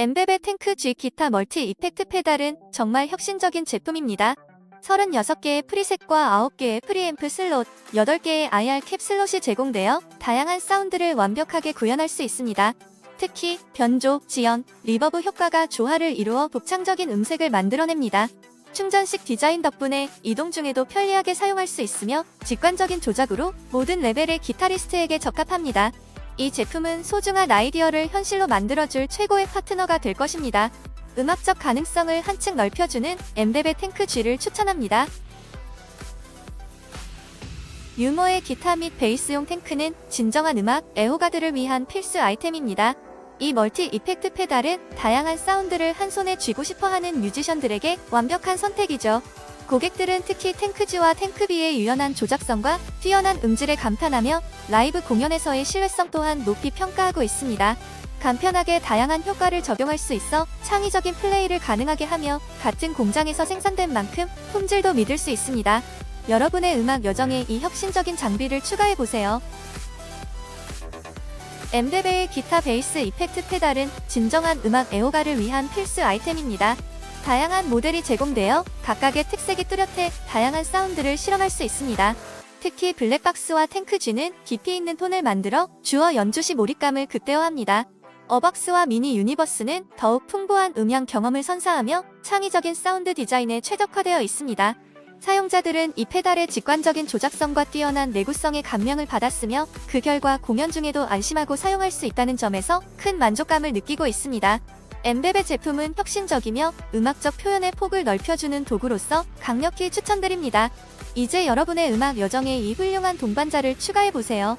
엠베베 탱크 G 기타 멀티 이펙트 페달은 정말 혁신적인 제품입니다. 36개의 프리셋과 9개의 프리앰프 슬롯, 8개의 IR 캡 슬롯이 제공되어 다양한 사운드를 완벽하게 구현할 수 있습니다. 특히 변조, 지연, 리버브 효과가 조화를 이루어 독창적인 음색을 만들어냅니다. 충전식 디자인 덕분에 이동 중에도 편리하게 사용할 수 있으며 직관적인 조작으로 모든 레벨의 기타리스트에게 적합합니다. 이 제품은 소중한 아이디어를 현실로 만들어줄 최고의 파트너가 될 것입니다. 음악적 가능성을 한층 넓혀주는 엠베베 탱크 G를 추천합니다. 유머의 기타 및 베이스용 탱크는 진정한 음악 애호가들을 위한 필수 아이템입니다. 이 멀티 이펙트 페달은 다양한 사운드를 한 손에 쥐고 싶어하는 뮤지션들에게 완벽한 선택이죠. 고객들은 특히 탱크지와 탱크비의 유연한 조작성과 뛰어난 음질에 감탄하며 라이브 공연에서의 신뢰성 또한 높이 평가하고 있습니다. 간편하게 다양한 효과를 적용할 수 있어 창의적인 플레이를 가능하게 하며 같은 공장에서 생산된 만큼 품질도 믿을 수 있습니다. 여러분의 음악 여정에 이 혁신적인 장비를 추가해보세요. 엠데베의 기타 베이스 이펙트 페달은 진정한 음악 애호가를 위한 필수 아이템입니다. 다양한 모델이 제공되어 각각의 특색이 뚜렷해 다양한 사운드를 실험할 수 있습니다. 특히 블랙박스와 탱크G는 깊이 있는 톤을 만들어 주어 연주 시 몰입감을 극대화합니다. 어박스와 미니 유니버스는 더욱 풍부한 음향 경험을 선사하며 창의적인 사운드 디자인에 최적화되어 있습니다. 사용자들은 이 페달의 직관적인 조작성과 뛰어난 내구성에 감명을 받았으며 그 결과 공연 중에도 안심하고 사용할 수 있다는 점에서 큰 만족감을 느끼고 있습니다. 엠베베 제품은 혁신적이며 음악적 표현의 폭을 넓혀주는 도구로서 강력히 추천드립니다. 이제 여러분의 음악 여정에 이 훌륭한 동반자를 추가해보세요.